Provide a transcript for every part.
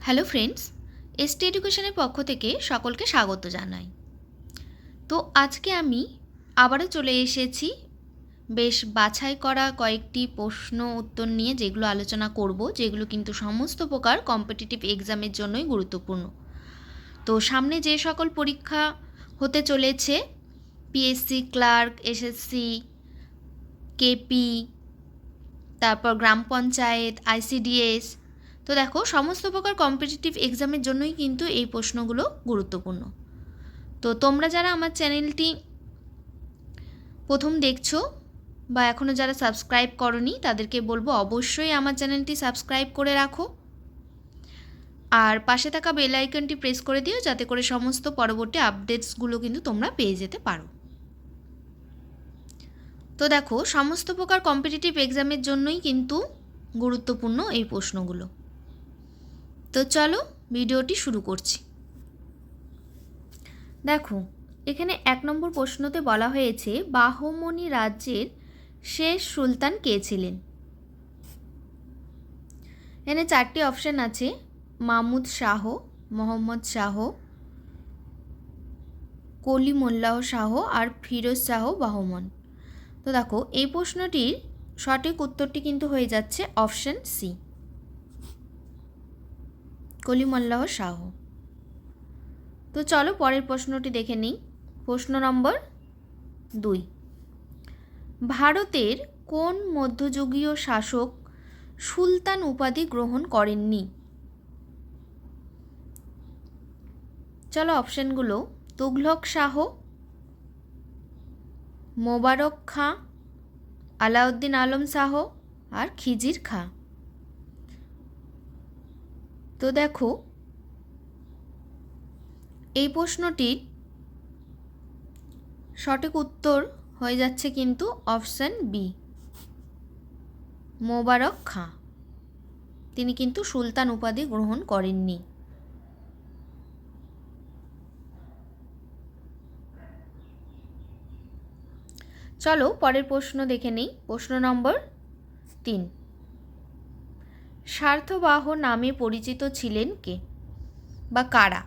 Hello friends, ST এডুকেশনের পক্ষ থেকে সকলকে স্বাগত জানাই। তো আজকে আমি আবারও চলে এসেছি। বেশ বাছাই করা কয়েকটি প্রশ্ন উত্তর নিয়ে যেগুলো আলোচনা করব, যেগুলো কিন্তু সমস্ত প্রকার কম্পিটিটিভ এক্সামের জন্যই গুরুত্বপূর্ণ। তো সামনে যে সকল পরীক্ষা হতে চলেছে পিএসসি ক্লার্ক এসএসসি কেপি তারপর গ্রাম পঞ্চায়েত আইসিডিএস তো দেখো, সমস্ত প্রকার কম্পিটিটিভ এক্সামের জন্যই কিন্তু এই প্রশ্নগুলো গুরুত্বপূর্ণ। তো তোমরা যারা আমার চ্যানেলটি প্রথম দেখছ বা এখনও যারা সাবস্ক্রাইব করনি, তাদেরকে বলব অবশ্যই আমার চ্যানেলটি সাবস্ক্রাইব করে রাখো। আর পাশে থাকা বেল আইকনটি প্রেস করে দিও, যাতে করে সমস্ত পরবর্তী আপডেটসগুলো কিন্তু তোমরা পেয়ে যেতে পারো। তো দেখো, সমস্ত প্রকার কম্পিটিটিভ এক্সামের জন্যই কিন্তু গুরুত্বপূর্ণ এই প্রশ্নগুলো। তো চলো ভিডিওটি শুরু করছি। দেখো, এখানে এক নম্বর প্রশ্নতে বলা হয়েছে বাহমনি রাজ্যের শেষ সুলতান কে ছিলেন? এখানে চারটি অপশান আছে, মামুদ শাহ, মোহাম্মদ শাহ, কলি মোল্লাহ শাহ আর ফিরোজ শাহ বাহমন তো দেখো, এই প্রশ্নটির সঠিক উত্তরটি কিন্তু হয়ে যাচ্ছে অপশান সি। কলিমল্লাহ শাহ। তো চলো পরের প্রশ্নটি দেখে নিই। প্রশ্ন নম্বর দুই। ভারতের কোন মধ্যযুগীয় শাসক সুলতান উপাধি গ্রহণ করেননি? চলো অপশানগুলো। তুঘলক শাহ, মোবারক খাঁ, আলাউদ্দিন আলম শাহ আর খিজির খাঁ। তো দেখো, এই প্রশ্নটির সঠিক উত্তর হয়ে যাচ্ছে কিন্তু অপশান বি মোবারক খাঁ। তিনি কিন্তু সুলতান উপাধি গ্রহণ করেননি। চলো পরের প্রশ্ন দেখে নিই। প্রশ্ন নম্বর তিন। স্বার্থবাহ নামে পরিচিত ছিলেন কে বা কারা?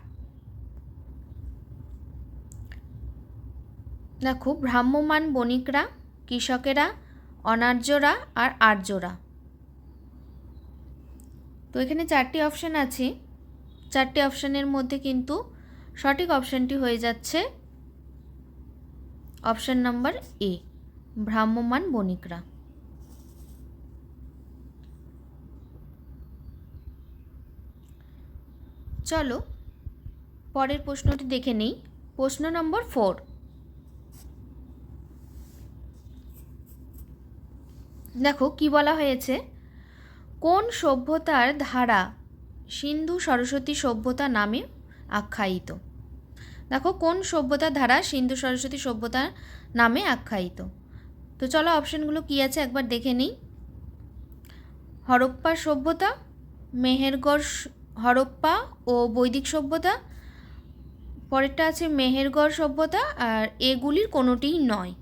দেখো ভ্রাম্যমান বণিকরা, কৃষকেরা, অনার্যরা আর আর্যরা। তো এখানে চারটি অপশান আছে। চারটি অপশানের মধ্যে কিন্তু সঠিক অপশানটি হয়ে যাচ্ছে অপশান নাম্বার এ ভ্রাম্যমান বণিকরা। চলো, পরের প্রশ্নটি দেখে নেই। প্রশ্ন নম্বর ফোর দেখো, কি বলা হয়েছে? কোন সভ্যতার ধারা সিন্ধু সরস্বতী সভ্যতা নামে আখ্যায়িত? দেখো, কোন সভ্যতার ধারা সিন্ধু সরস্বতী সভ্যতা নামে আখ্যায়িত? তো চলো, অপশানগুলো কী আছে একবার দেখে নিই। হরপ্পা সভ্যতা, মেহেরগড় হরপ্পা ও বৈদিক সভ্যতা, পরেরটা আছে মেহেরগড় সভ্যতা, আর এগুলির কোনোটিই নয়।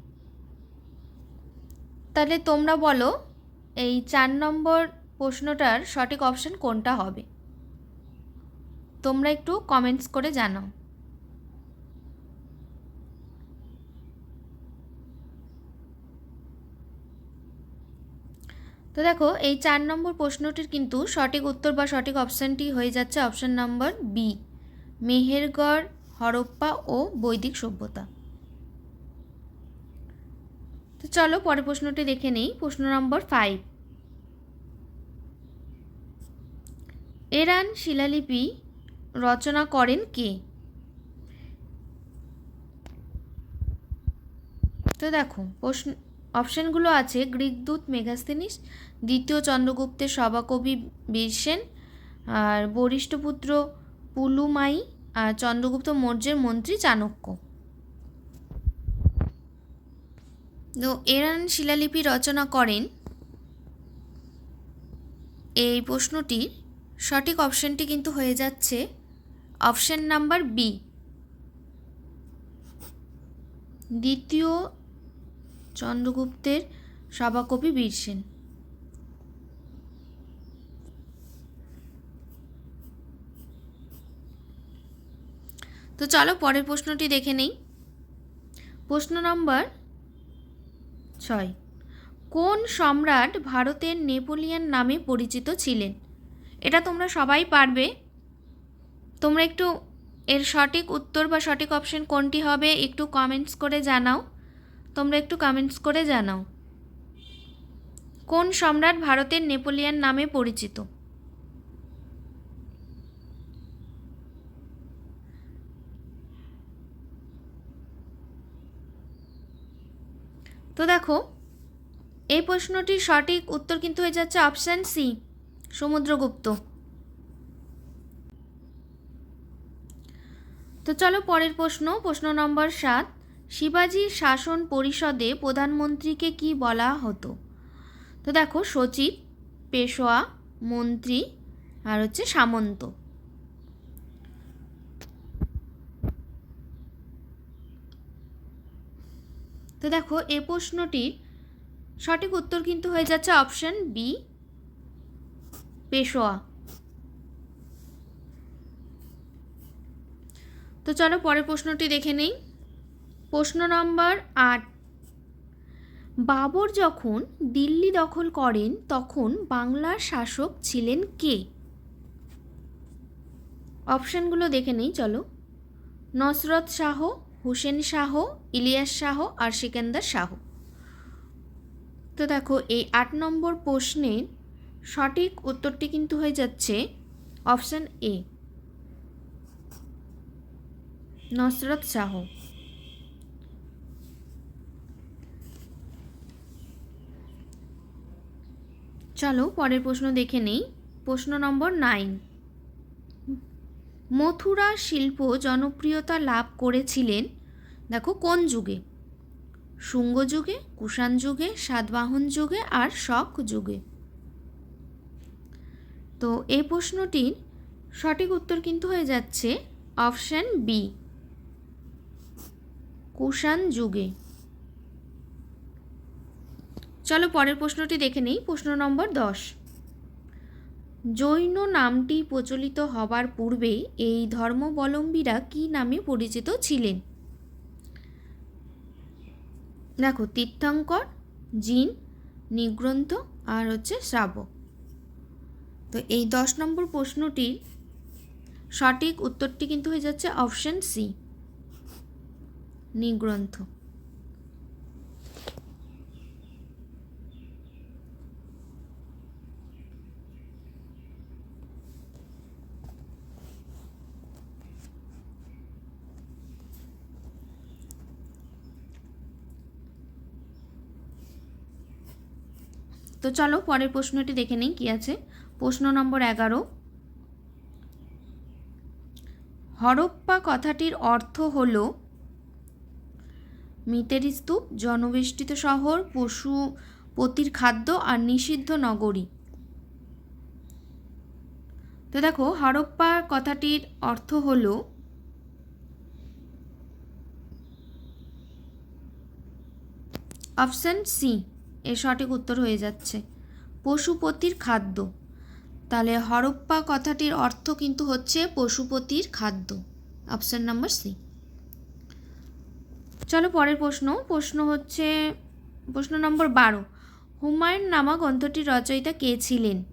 তাহলে তোমরা বলো, এই চার নম্বর প্রশ্নটার সঠিক অপশান কোনটা হবে? তোমরা একটু কমেন্টস করে জানাও। তো দেখো, এই চার নম্বর প্রশ্নটির কিন্তু সঠিক উত্তর বা সঠিক অপশানটি হয়ে যাচ্ছে option number B Mehrgarh, Harappa ও বৈদিক সভ্যতা। তো চলো পরের প্রশ্নটি দেখে নেই, প্রশ্ন নম্বর ফাইভ এরান শিলালিপি রচনা করেন কে? তো দেখো, প্রশ্ন অপশানগুলো আছে গ্রিক দূত মেঘাস্তিনিস, দ্বিতীয় চন্দ্রগুপ্তের সভাকবি বীরসেন আর বরিষ্ঠপুত্র পুলুমাই, আর চন্দ্রগুপ্ত মৌর্যের মন্ত্রী চাণক্য। তো এরান শিলালিপি রচনা করেন। এই প্রশ্নটির সঠিক অপশানটি কিন্তু হয়ে যাচ্ছে অপশান নাম্বার বি। দ্বিতীয় চন্দ্রগুপ্তের সভাকবি বীরসেন তো চলো পরের প্রশ্নটি দেখে নেই। প্রশ্ন নম্বর ছয়। কোন সম্রাট ভারতের নেপোলিয়ান নামে পরিচিত ছিলেন? এটা তোমরা সবাই পারবে। তোমরা একটু এর সঠিক উত্তর বা সঠিক অপশন কোনটি হবে একটু কমেন্টস করে জানাও। তোমরা একটু কমেন্টস করে জানাও। কোন সম্রাট ভারতের নেপোলিয়ান নামে পরিচিত? তো দেখো, এই প্রশ্নটির সঠিক উত্তর কিন্তু হয়ে যাচ্ছে অপশান সি সমুদ্রগুপ্ত। তো চলো পরের প্রশ্ন প্রশ্ন নম্বর সাত। শিবাজি শাসন পরিষদে প্রধানমন্ত্রীকে কি বলা হতো? তো দেখো, সচিব, পেশোয়া, মন্ত্রী আর হচ্ছে সামন্ত। তো দেখো, এ প্রশ্নটির সঠিক উত্তর কিন্তু হয়ে যাচ্ছে অপশন বি, পেশোয়া। তো চলো পরের প্রশ্নটি দেখে নেই। প্রশ্ন নম্বর আট। বাবর যখন দিল্লি দখল করেন, তখন বাংলার শাসক ছিলেন কে? অপশানগুলো দেখে নেই, চলো। নসরত শাহ, হুসেন শাহ, ইলিয়াস শাহ আর সিকান্দার শাহ। তো দেখো, এই আট নম্বর প্রশ্নের সঠিক উত্তরটি কিন্তু হয়ে যাচ্ছে অপশান এ। নসরত শাহ। চলো, পরের প্রশ্ন দেখে নেই। প্রশ্ন নম্বর নাইন মথুরা শিল্প জনপ্রিয়তা লাভ করেছিলেন, দেখো, কোন যুগে? শুঙ্গ যুগে, কুষাণ যুগে, সাতবাহন যুগে আর শক যুগে। তো এই প্রশ্নটির সঠিক উত্তর কিন্তু হয়ে যাচ্ছে অপশান বি কুষাণ যুগে। চলো পরের প্রশ্নটি দেখে নেই। প্রশ্ন নম্বর দশ। জৈন নামটি প্রচলিত হবার পূর্বে এই ধর্মাবলম্বীরা কী নামে পরিচিত ছিলেন? দেখো, তীর্থঙ্কর, জিন, নিগ্রন্থ আর হচ্ছে শ্রাবক। তো এই দশ নম্বর প্রশ্নটির সঠিক উত্তরটি কিন্তু হয়ে যাচ্ছে অপশন সি, নিগ্রন্থ। তো চলো পরের প্রশ্নটি দেখে নিই, কী আছে? প্রশ্ন নম্বর এগারো। হরপ্পা কথাটির অর্থ হল মিতের স্তূপ, জনবেষ্টিত শহর, পশু, পতির খাদ্য আর নিষিদ্ধ নগরী। তো দেখো, হরপ্পা কথাটির অর্থ হল অপশান সি এর সঠিক উত্তর হয়ে যাচ্ছে। পশুপতির খাদ্য। তাহলে হরপ্পা কথাটির অর্থ কিন্তু হচ্ছে পশুপতির খাদ্য। Option number C. চলো পরের প্রশ্ন। প্রশ্ন হচ্ছে, প্রশ্ন নম্বর বারো। হুমায়ুন নামা গ্রন্থটির রচয়িতা কে ছিলেন?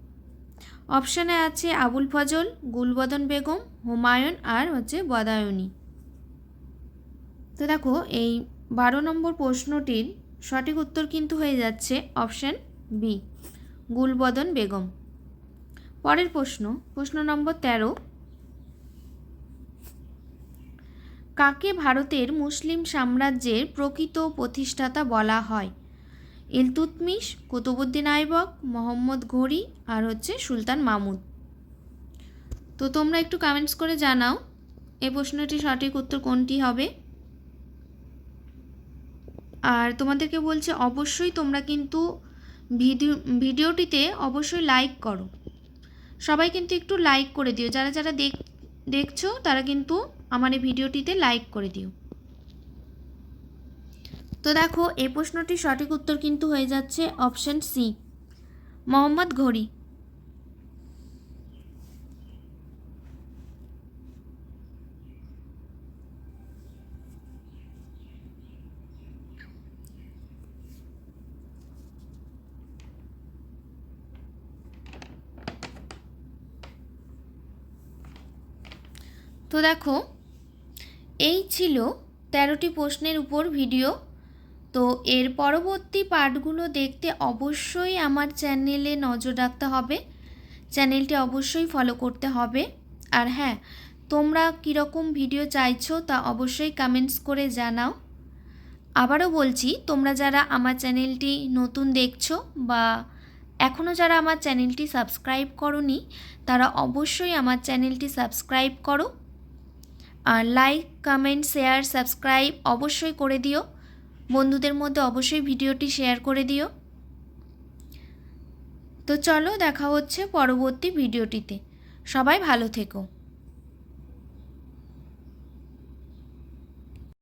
অপশানে আছে আবুল ফজল, গুলবদন বেগম, হুমায়ুন আর হচ্ছে বদায়নী। তো দেখো, এই বারো নম্বর প্রশ্নটির সঠিক উত্তর কিন্তু হয়ে যাচ্ছে অপশান বি, গুলবদন বেগম। পরের প্রশ্ন প্রশ্ন নম্বর তেরো, কাকে ভারতের মুসলিম সাম্রাজ্যের প্রকৃত প্রতিষ্ঠাতা বলা হয়? ইলতুতমিশ কুতুবুদ্দিন আইবক, মোহাম্মদ ঘড়ি আর হচ্ছে সুলতান মামুদ তো তোমরা একটু কমেন্টস করে জানাও, এ প্রশ্নটির সঠিক উত্তর কোনটি হবে? আর তোমাদেরকে বলছে, অবশ্যই তোমরা কিন্তু ভিডিও, ভিডিওটিতে অবশ্যই লাইক করো। সবাই কিন্তু একটু লাইক করে দিও। যারা যারা দেখ, দেখছ, তারা কিন্তু আমার এই ভিডিওটিতে লাইক করে দিও। তো দেখো, এই প্রশ্নটির সঠিক উত্তর কিন্তু হয়ে যাচ্ছে অপশান সি মোহাম্মদ ঘড়ি। তো দেখো, এই ছিল তেরোটি প্রশ্নের উপর ভিডিও। তো এর পরবর্তী পার্টগুলো দেখতে অবশ্যই আমার চ্যানেলে নজর রাখতে হবে। চ্যানেলটি অবশ্যই ফলো করতে হবে। আর হ্যাঁ তোমরা কীরকম ভিডিও চাইছো তা অবশ্যই কমেন্টস করে জানাও। আবারও বলছি, তোমরা যারা আমার চ্যানেলটি নতুন দেখছ বা এখনও যারা আমার চ্যানেলটি সাবস্ক্রাইব করনি, তারা অবশ্যই আমার চ্যানেলটি সাবস্ক্রাইব করো। আর লাইক কমেন্ট শেয়ার সাবস্ক্রাইব অবশ্যই করে দিও। বন্ধুদের মধ্যে অবশ্যই ভিডিওটি শেয়ার করে দিও। তো চলো দেখা হচ্ছে পরবর্তী ভিডিওটিতে। সবাই ভালো থেকো।